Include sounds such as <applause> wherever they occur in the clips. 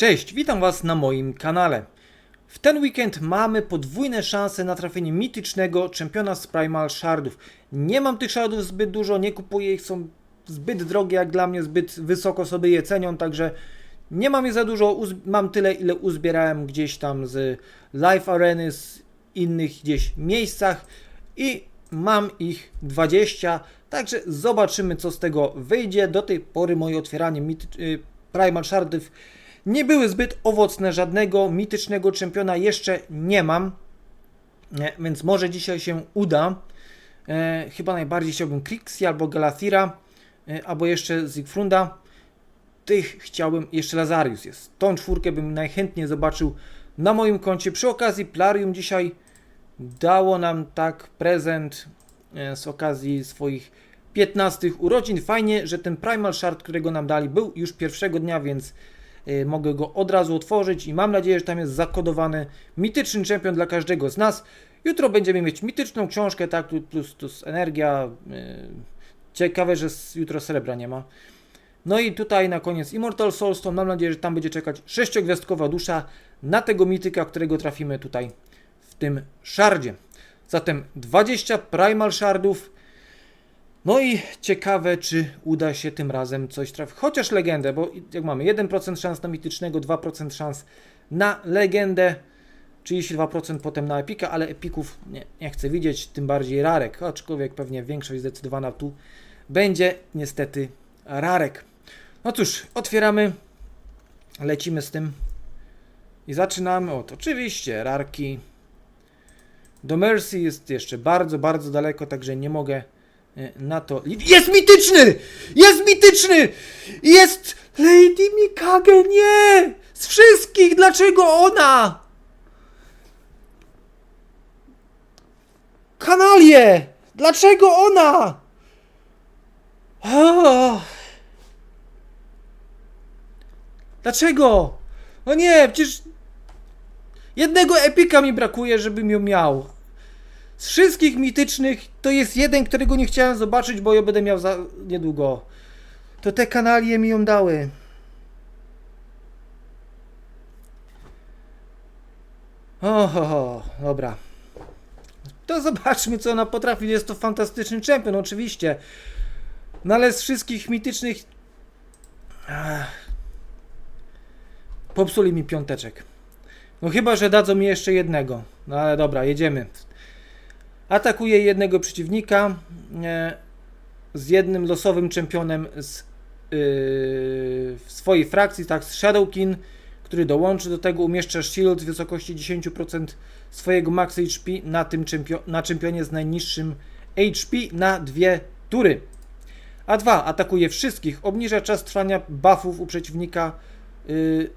Cześć, witam Was na moim kanale. W ten weekend mamy podwójne szanse na trafienie mitycznego czempiona z Primal Shardów. Nie mam tych shardów zbyt dużo, nie kupuję ich, są zbyt drogie jak dla mnie, zbyt wysoko sobie je cenią, także nie mam ich za dużo, mam tyle ile uzbierałem gdzieś tam z Live Areny, z innych gdzieś miejscach i mam ich 20, także zobaczymy co z tego wyjdzie. Do tej pory moje otwieranie y, Primal Shardów nie były zbyt owocne, żadnego mitycznego czempiona jeszcze nie mam, więc może dzisiaj się uda. E, chyba najbardziej chciałbym Krixi albo Galathira, e, albo jeszcze Zigfrunda. Tych chciałbym, jeszcze Lazarius jest. Tą czwórkę bym najchętniej zobaczył na moim koncie. Przy okazji Plarium dzisiaj dało nam tak prezent e, z okazji swoich 15 urodzin. Fajnie, że ten Primal Shard, którego nam dali, był już pierwszego dnia, więc mogę go od razu otworzyć i mam nadzieję, że tam jest zakodowany mityczny czempion dla każdego z nas. Jutro będziemy mieć mityczną książkę, tak, plus, plus energia. y, Ciekawe, że jutro srebra nie ma. No i tutaj na koniec Immortal Soulstone. Mam nadzieję, że tam będzie czekać sześciogwiazdkowa dusza na tego mityka, którego trafimy tutaj w tym shardzie. Zatem 20 Primal Shardów. No i ciekawe, czy uda się tym razem coś trafić. Chociaż legendę, bo jak mamy 1% szans na mitycznego, 2% szans na legendę, 32% potem na epika, ale epików nie, nie chcę widzieć, tym bardziej rarek, aczkolwiek pewnie większość zdecydowana tu będzie niestety rarek. No cóż, otwieramy, lecimy z tym i zaczynamy od oczywiście rarki. Do Mercy jest jeszcze bardzo, bardzo daleko, także nie mogę na to. Jest mityczny! Jest mityczny! Jest Lady Mikage! Nie! Z wszystkich! Dlaczego ona? Kanalie! Dlaczego ona? Dlaczego? No nie, przecież jednego epika mi brakuje, żebym ją miał. Z wszystkich mitycznych to jest jeden, którego nie chciałem zobaczyć, bo ja będę miał za niedługo. To te kanalie mi ją dały. Oho, dobra. To zobaczmy, co ona potrafi. Jest to fantastyczny czempion, oczywiście. No ale z wszystkich mitycznych. Ach. Popsuli mi piąteczek. No chyba, że dadzą mi jeszcze jednego. No ale dobra, jedziemy. Atakuje jednego przeciwnika e, z jednym losowym czempionem z yy, swojej frakcji, tak, z Shadowkin, który dołączy do tego, umieszcza shield w wysokości 10% swojego max HP na tym czempio- na czempionie z najniższym HP na dwie tury. A dwa atakuje wszystkich, obniża czas trwania buffów u przeciwnika yy,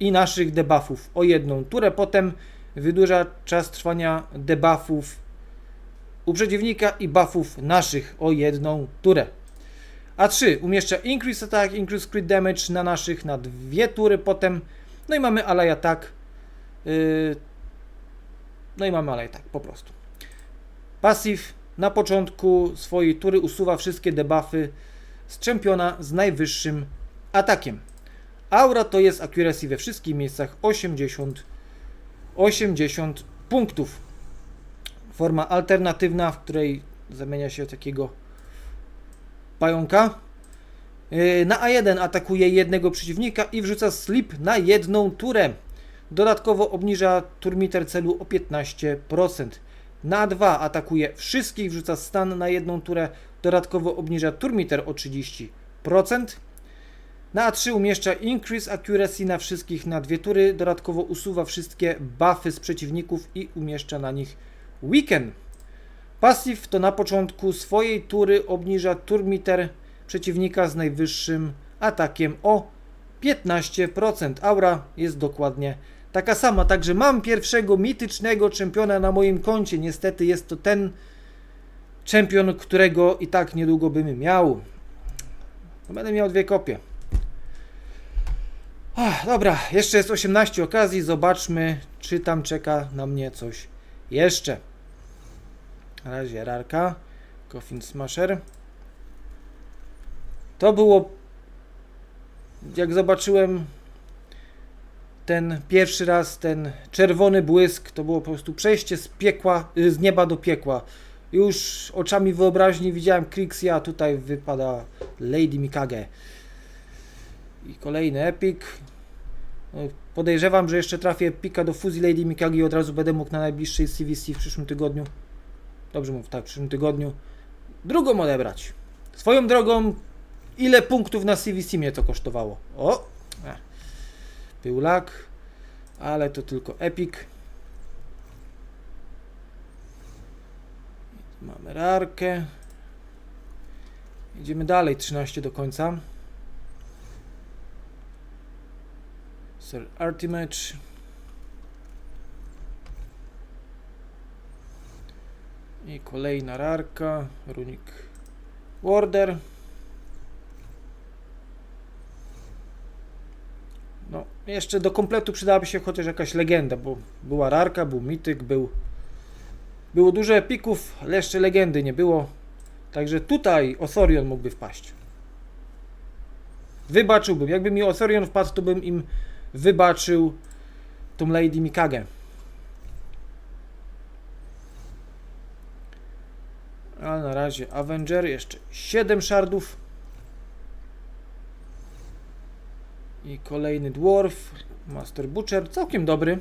i naszych debuffów o jedną turę. Potem wydłuża czas trwania debuffów u przeciwnika i buffów naszych o jedną turę. A 3 umieszcza increase attack, increase crit damage na naszych na dwie tury potem. No i mamy ally attack. Yy, no i mamy ally attack po prostu. Passive na początku swojej tury usuwa wszystkie debuffy z czempiona z najwyższym atakiem. Aura to jest accuracy we wszystkich miejscach 80 80 punktów. Forma alternatywna, w której zamienia się takiego pająka. Yy, Na A1 atakuje jednego przeciwnika i wrzuca slip na jedną turę. Dodatkowo obniża turmiter celu o 15%. Na A2 atakuje wszystkich, wrzuca stan na jedną turę. Dodatkowo obniża turmiter o 30%. Na A3 umieszcza Increase Accuracy na wszystkich na dwie tury, dodatkowo usuwa wszystkie buffy z przeciwników i umieszcza na nich Weaken. Passive to na początku swojej tury obniża turmiter przeciwnika z najwyższym atakiem o 15%. Aura jest dokładnie taka sama, także mam pierwszego mitycznego czempiona na moim koncie. Niestety jest to ten czempion, którego i tak niedługo bym miał. Będę miał dwie kopie. Ach, dobra, jeszcze jest 18 okazji. Zobaczmy, czy tam czeka na mnie coś jeszcze. Na razie rarka. Coffin Smasher. To było jak zobaczyłem ten pierwszy raz, ten czerwony błysk, to było po prostu przejście z piekła, y, z nieba do piekła. Już oczami wyobraźni widziałem Krixia, a tutaj wypada Lady Mikage. I kolejny epic. No, Podejrzewam, że jeszcze trafię pika do fuzji Lady Mikage i od razu będę mógł na najbliższej CVC w przyszłym tygodniu. Dobrze mówię, tak, w przyszłym tygodniu. Drugą odebrać. Swoją drogą, ile punktów na CVC mnie to kosztowało? O! Był lak, ale to tylko epic. Mamy rarkę. Idziemy dalej, 13 do końca. Sir Artimage. I kolejna rarka. Runik Warder. No, jeszcze do kompletu przydałaby się chociaż jakaś legenda, bo była rarka, był mityk, był... Było dużo epików, ale jeszcze legendy nie było. Także tutaj Osorion mógłby wpaść. Wybaczyłbym. Jakby mi Osorion wpadł, to bym im wybaczył tą Lady Mikage. Ale na razie Avenger, jeszcze 7 shardów. I kolejny Dwarf, Master Butcher, całkiem dobry.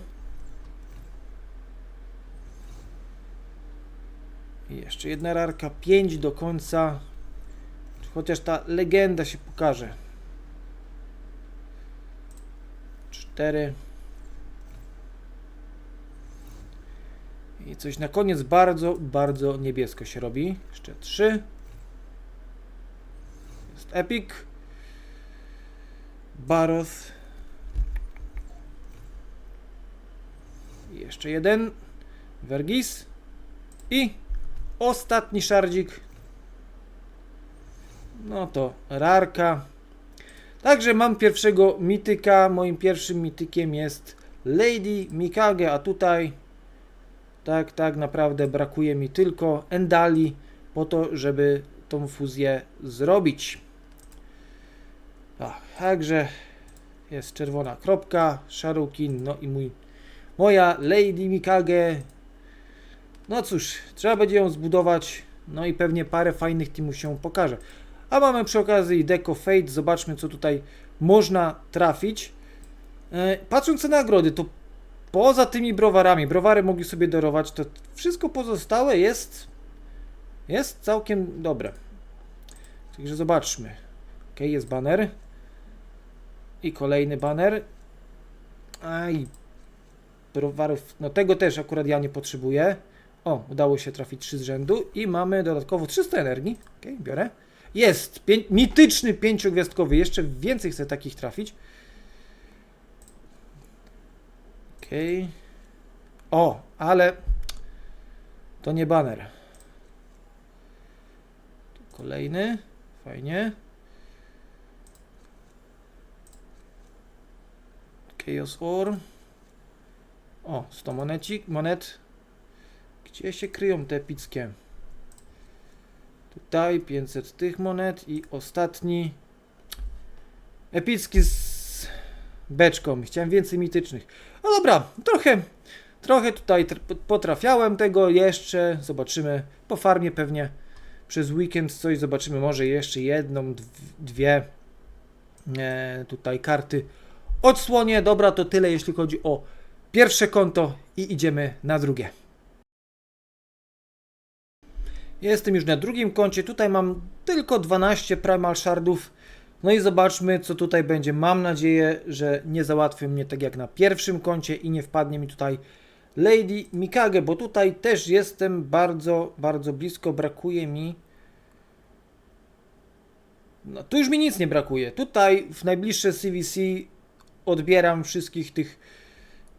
I jeszcze jedna rarka, 5 do końca. Chociaż ta legenda się pokaże. 4. I coś na koniec bardzo, bardzo niebiesko się robi. Jeszcze 3. Jest Epic. Baroth. Jeszcze jeden. Vergis. I ostatni szardzik. No to rarka. Także mam pierwszego mityka. Moim pierwszym mitykiem jest Lady Mikage, a tutaj tak, tak naprawdę brakuje mi tylko Endali po to, żeby tą fuzję zrobić. Tak, także jest czerwona kropka, Sharukin, no i mój, moja Lady Mikage. No cóż, trzeba będzie ją zbudować, no i pewnie parę fajnych teamów się pokaże. A mamy przy okazji Deco Fate, zobaczmy co tutaj można trafić. E, Patrząc na nagrody, to poza tymi browarami, browary mogli sobie darować, to wszystko pozostałe jest jest całkiem dobre. Także zobaczmy. Ok, jest banner. I kolejny banner. Aj. Browarów, no tego też akurat ja nie potrzebuję. O, udało się trafić 3 z rzędu i mamy dodatkowo 300 energii. Ok, biorę. Jest! Pię mityczny pięciogwiazdkowy. Jeszcze więcej chcę takich trafić. Okej. O, ale to nie baner. Tu kolejny. Fajnie. Chaos Ore. O, 100 monecik, monet. Gdzie się kryją te epickie? Tutaj 500 tych monet i ostatni epicki z beczką. Chciałem więcej mitycznych. No dobra, trochę, trochę tutaj tr- potrafiałem tego jeszcze. Zobaczymy po farmie pewnie przez weekend coś zobaczymy. Może jeszcze jedną, dw- dwie e, tutaj karty odsłonię. Dobra, to tyle jeśli chodzi o pierwsze konto i idziemy na drugie. Jestem już na drugim koncie. Tutaj mam tylko 12 Primal Shardów. No i zobaczmy, co tutaj będzie. Mam nadzieję, że nie załatwią mnie tak jak na pierwszym koncie i nie wpadnie mi tutaj Lady Mikage, bo tutaj też jestem bardzo, bardzo blisko. Brakuje mi. No, tu już mi nic nie brakuje. Tutaj w najbliższe CVC odbieram wszystkich tych,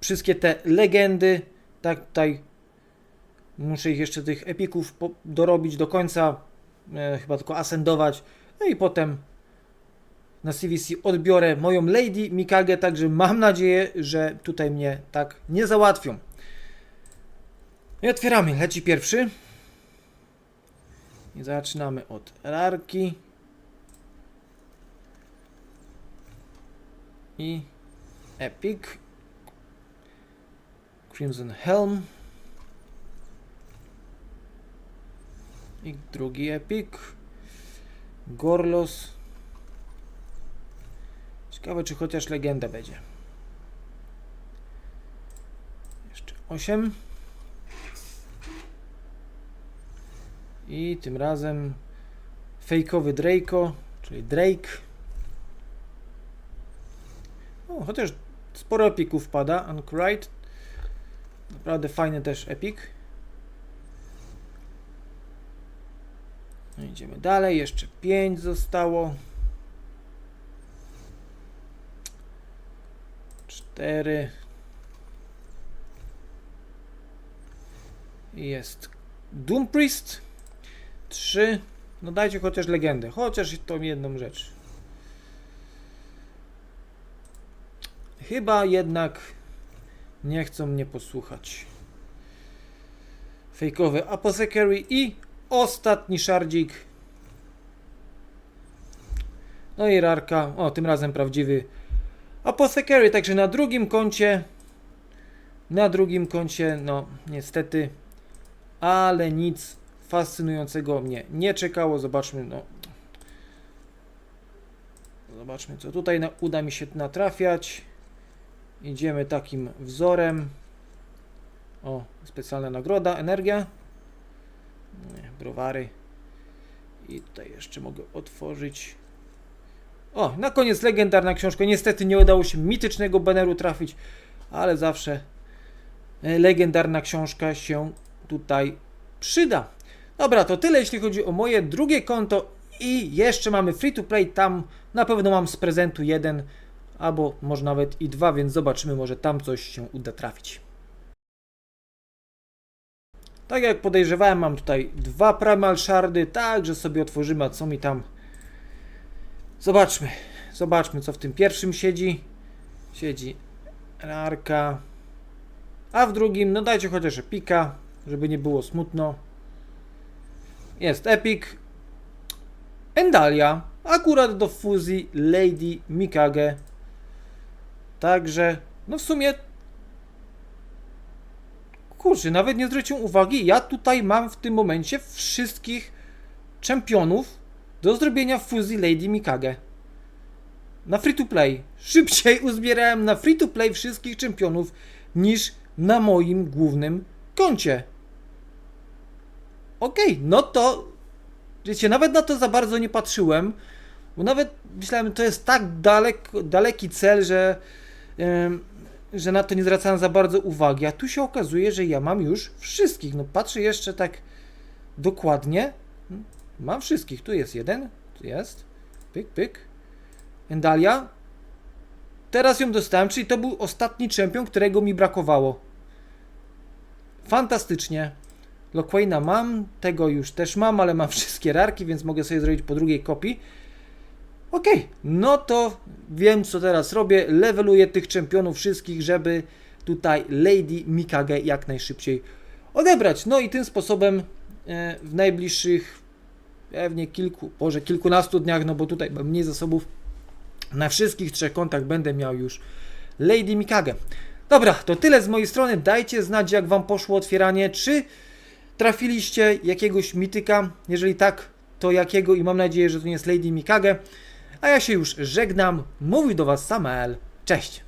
wszystkie te legendy. Tak, tutaj Muszę ich jeszcze tych epików dorobić do końca, e, chyba tylko asendować. No i potem na CVC odbiorę moją Lady Mikage, także mam nadzieję, że tutaj mnie tak nie załatwią. I otwieramy, leci pierwszy. I zaczynamy od rarki. i Epic. Crimson Helm. I drugi Epic. Gorlos. Ciekawe, czy chociaż legenda będzie. Jeszcze 8. I tym razem fejkowy Draco, czyli Drake. O, chociaż sporo epików pada. Anchorite. Naprawdę fajny też epik. No idziemy dalej. Jeszcze 5 zostało. 4. Jest Doom Priest. 3. No dajcie chociaż legendę. Chociaż tą jedną rzecz. Chyba jednak nie chcą mnie posłuchać. Fejkowy Apothecary i ostatni szardzik. No i rarka. O, tym razem prawdziwy Apothecary. Także na drugim koncie. Na drugim koncie, no niestety. Ale nic fascynującego mnie nie czekało. Zobaczmy, no. Zobaczmy, co tutaj na, uda mi się natrafiać. Idziemy takim wzorem. O, specjalna nagroda, energia. Browary. I tutaj jeszcze mogę otworzyć. O, na koniec legendarna książka. Niestety nie udało się mitycznego baneru trafić, ale zawsze e, legendarna książka się tutaj przyda. Dobra, to tyle jeśli chodzi o moje drugie konto i jeszcze mamy free to play, tam na pewno mam z prezentu jeden albo może nawet i dwa, więc zobaczymy, może tam coś się uda trafić. Tak jak podejrzewałem, mam tutaj dwa Primal Shardy, także sobie otworzymy, a co mi tam... Zobaczmy, zobaczmy co w tym pierwszym siedzi. Siedzi Rarka, a w drugim, no dajcie chociaż Epika, żeby nie było smutno. Jest Epic, Endalia, akurat do fuzji Lady Mikage. Także, no w sumie. Kurczę, nawet nie zwróciłem uwagi. Ja tutaj mam w tym momencie wszystkich czempionów do zrobienia fuzji Lady Mikage. Na free to play. Szybciej <laughs> uzbierałem na free to play wszystkich czempionów niż na moim głównym koncie. Okej, no to wiecie, nawet na to za bardzo nie patrzyłem, bo nawet myślałem, to jest tak dalek, daleki cel, że, em, że na to nie zwracałem za bardzo uwagi, a tu się okazuje, że ja mam już wszystkich. No patrzę jeszcze tak dokładnie. Hmm, Mam wszystkich. Tu jest jeden, tu jest. Pyk, pyk. Endalia. Teraz ją dostałem, czyli to był ostatni czempion, którego mi brakowało. Fantastycznie. Loquaina mam, tego już też mam, ale mam wszystkie rarki, więc mogę sobie zrobić po drugiej kopii. Okej, no to wiem co teraz robię. Leveluję tych czempionów wszystkich, żeby tutaj Lady Mikage jak najszybciej odebrać. No i tym sposobem e, w najbliższych pewnie kilku, może kilkunastu dniach, no bo tutaj mam mniej zasobów, na wszystkich trzech kontach będę miał już Lady Mikage. Dobra, to tyle z mojej strony. Dajcie znać, jak Wam poszło otwieranie. Czy trafiliście jakiegoś mityka? Jeżeli tak, to jakiego? I mam nadzieję, że to nie jest Lady Mikage. A ja się już żegnam. Mówił do Was Samael. Cześć!